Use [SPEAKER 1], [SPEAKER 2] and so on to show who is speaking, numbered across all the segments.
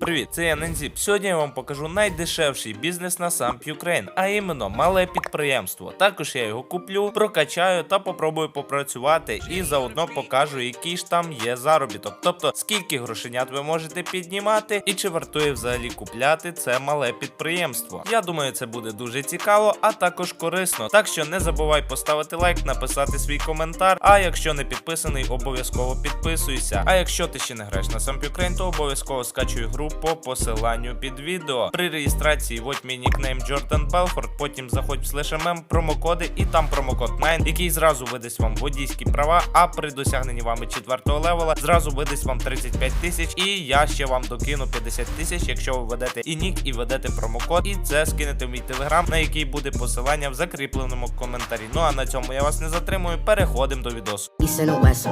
[SPEAKER 1] Привіт, це я Нензіп. Сьогодні я вам покажу найдешевший бізнес на сам Ukraine, а іменно мале підприємство. Також я його куплю, прокачаю та попробую попрацювати і заодно покажу, який ж там є заробіток. Тобто скільки грошенят ви можете піднімати і чи вартує взагалі купляти це мале підприємство. Я думаю, це буде дуже цікаво, а також корисно. Так що не забувай поставити лайк, написати свій коментар. А якщо не підписаний, обов'язково підписуйся. А якщо ти ще не граєш на сам Ukraine, то обов'язково скачуй гру по посиланню під відео. При реєстрації вводь мій нікнейм Джордан Белфорд, потім заходь в слешемем, промокоди і там промокод 9, який зразу видасть вам водійські права, а при досягненні вами четвертого левела зразу видасть вам 35 тисяч, і я ще вам докину 50 тисяч, якщо ви ведете і нік, і ведете промокод, і це скинете в мій телеграм, на який буде посилання в закріпленому коментарі. Ну а на цьому я вас не затримую. Переходимо до відосу.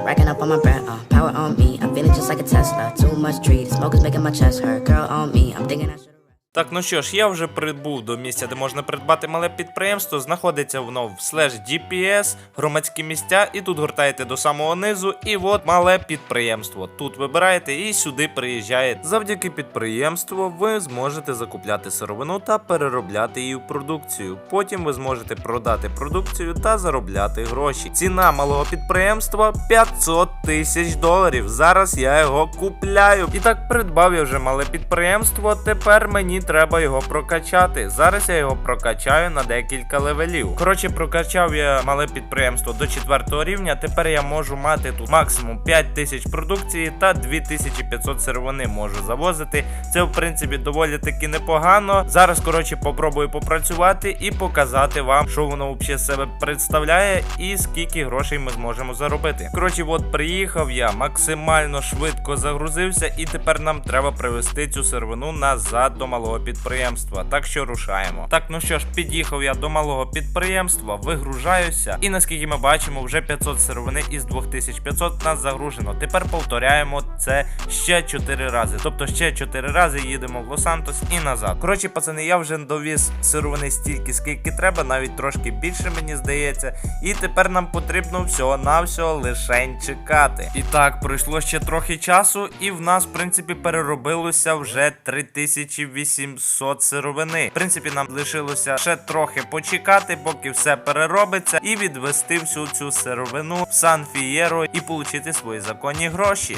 [SPEAKER 2] Racking up on my bread, uh, power on me, I'm feeling just like a Tesla, too much tree, the smoke is making my chest hurt, girl
[SPEAKER 1] Так, ну що ж, я вже прибув до місця, де можна придбати мале підприємство. Знаходиться воно в слеш GPS, громадські місця, і тут гортаєте до самого низу. І от мале підприємство. Тут вибираєте і сюди приїжджаєте. Завдяки підприємству ви зможете закупляти сировину та переробляти її в продукцію. Потім ви зможете продати продукцію та заробляти гроші. Ціна малого підприємства 500 тисяч доларів. Зараз я його купляю. І так придбав я вже мале підприємство. Тепер мені треба його прокачати. Зараз я його прокачаю на декілька левелів. Коротше, прокачав я мале підприємство до 4 рівня. Тепер я можу мати тут максимум 5 тисяч продукції та 2500 сировини можу завозити. Це в принципі доволі таки непогано. Зараз, коротше, попробую попрацювати і показати вам, що воно взагалі себе представляє і скільки грошей ми зможемо заробити. Коротше, от приїхав я максимально швидко загрузився, і тепер нам треба привезти цю сировину назад до малого підприємства. Так що рушаємо. Так, ну що ж, під'їхав я до малого підприємства, вигружаюся, і наскільки ми бачимо, вже 500 сировини із 2500 нас загружено. Тепер повторяємо це ще 4 рази. Тобто ще 4 рази їдемо в Лос-Сантос і назад. Коротше, пацани, я вже довіз сировини стільки, скільки треба, навіть трошки більше, мені здається. І тепер нам потрібно всього навсього лишень чекати. І так, пройшло ще трохи часу, і в нас, в принципі, переробилося вже 3800 сировини. В принципі, нам лишилося ще трохи почекати, поки все переробиться, і відвести всю цю сировину в Сан Фієро і отримати свої законні гроші.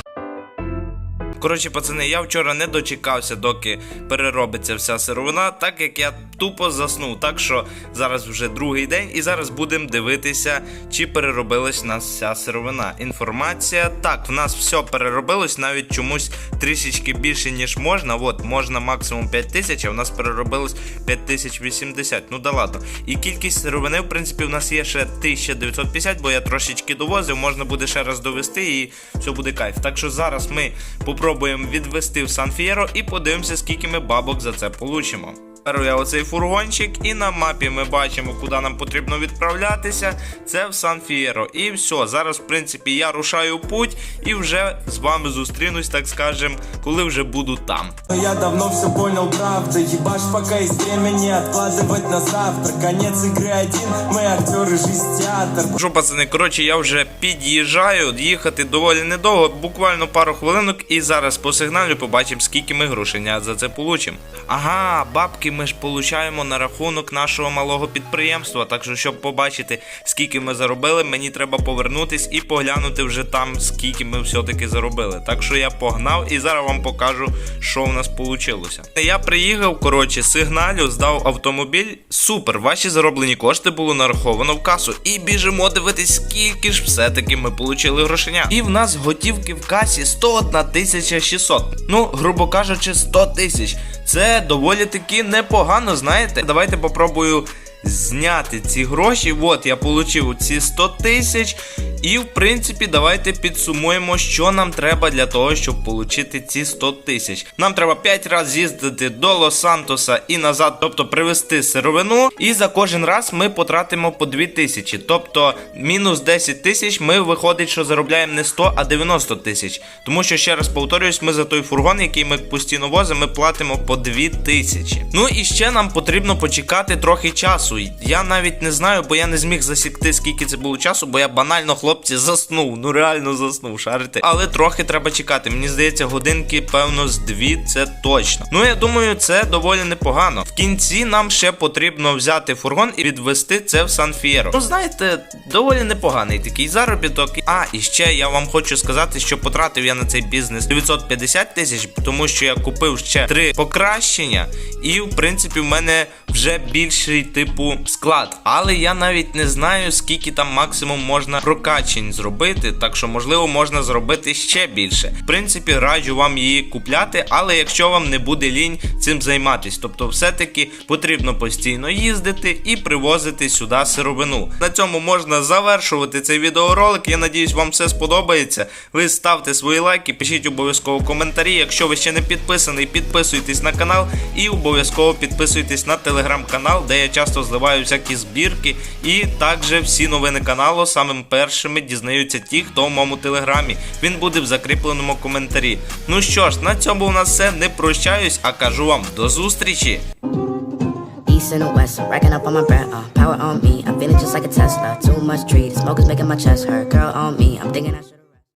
[SPEAKER 1] Коротше, пацани, я вчора не дочекався, доки переробиться вся сировина, так як я тупо заснув. Так що зараз вже другий день, і зараз будемо дивитися, чи переробилась в нас вся сировина. Інформація. Так, в нас все переробилось, навіть чомусь трішечки більше, ніж можна. От, можна максимум 5000, а в нас переробилось 5080. Ну да ладно. І кількість сировини, в принципі, в нас є ще 1950, бо я трошечки довозив, можна буде ще раз довести і все буде кайф. Так що зараз ми попробуємо відвести в Санфієро і подивимося, скільки ми бабок за це получимо Беру я оцей фургончик, і на мапі ми бачимо, куди нам потрібно відправлятися. Це в Сан Фієро. І все, зараз, в принципі, я рушаю в путь і вже з вами зустрінусь, так скажем, коли вже буду там.
[SPEAKER 3] Но я давно все понял, правда Ебашь, пока есть время не откладывать на завтра Конец игры один, мы актеры, жизнь театр
[SPEAKER 1] Що, пацани, коротше, я вже під'їжджаю, їхати доволі недовго, буквально пару хвилинок, і зараз по сигналю побачимо, скільки ми грошенят за це получимо. Ага, бабки ми ж получаємо на рахунок нашого малого підприємства. Так що, щоб побачити, скільки ми заробили, мені треба повернутись і поглянути вже там, скільки ми все-таки заробили. Так що я погнав і зараз вам покажу, що в нас вийшло. Я приїхав, коротше, сигналю, здав автомобіль. Супер, ваші зароблені кошти було нараховано в касу. І біжимо дивитись, скільки ж все-таки ми отримали грошеня. І в нас готівки в касі 101 тисяча 600. Ну, грубо кажучи, 100 тисяч. Це доволі таки непогано, знаєте. Давайте попробую зняти ці гроші. От я отримав ці 100 тисяч. І в принципі, давайте підсумуємо, що нам треба для того, щоб отримати ці 100 тисяч. Нам треба 5 разів з'їздити до Лос-Сантоса і назад, тобто привезти сировину. І за кожен раз ми потратимо по 2 тисячі. Тобто мінус 10 тисяч ми виходить, що заробляємо не 100, а 90 тисяч. Тому що ще раз повторюсь, ми за той фургон, який ми постійно возимо, ми платимо по 2 тисячі. Ну і ще нам потрібно почекати трохи часу. Часу. Я навіть не знаю, бо я не зміг засікти, скільки це було часу, бо я банально, хлопці, заснув. Ну реально заснув, шарите. Але трохи треба чекати. Мені здається, годинки, певно, з дві це точно. Ну я думаю, це доволі непогано. В кінці нам ще потрібно взяти фургон і відвести це в Сан Фієро. Ну, знаєте, доволі непоганий такий заробіток. А, і ще я вам хочу сказати, що потратив я на цей бізнес 950 тисяч, тому що я купив ще три покращення, і в принципі в мене вже більший типу склад. Але я навіть не знаю, скільки там максимум можна прокачень зробити, так що можливо можна зробити ще більше. В принципі, раджу вам її купляти, але якщо вам не буде лінь цим займатись, тобто все-таки потрібно постійно їздити і привозити сюди сировину. На цьому можна завершувати цей відеоролик. Я надіюсь, вам все сподобається. Ви ставте свої лайки, пишіть обов'язково коментарі. Якщо ви ще не підписаний, підписуйтесь на канал і обов'язково підписуйтесь на телеграм-канал, де я часто зливаю всякі збірки. І також всі новини каналу самим першими дізнаються ті, хто в моєму телеграмі. Він буде в закріпленому коментарі. Ну що ж, на цьому у нас все. Не прощаюсь, а кажу вам до зустрічі!
[SPEAKER 2] East and the west, racking up on my bread, uh, power on me. I'm feeling just like a Tesla. Too much tree, the smoke is making my chest hurt. Girl on me, I'm thinking I should.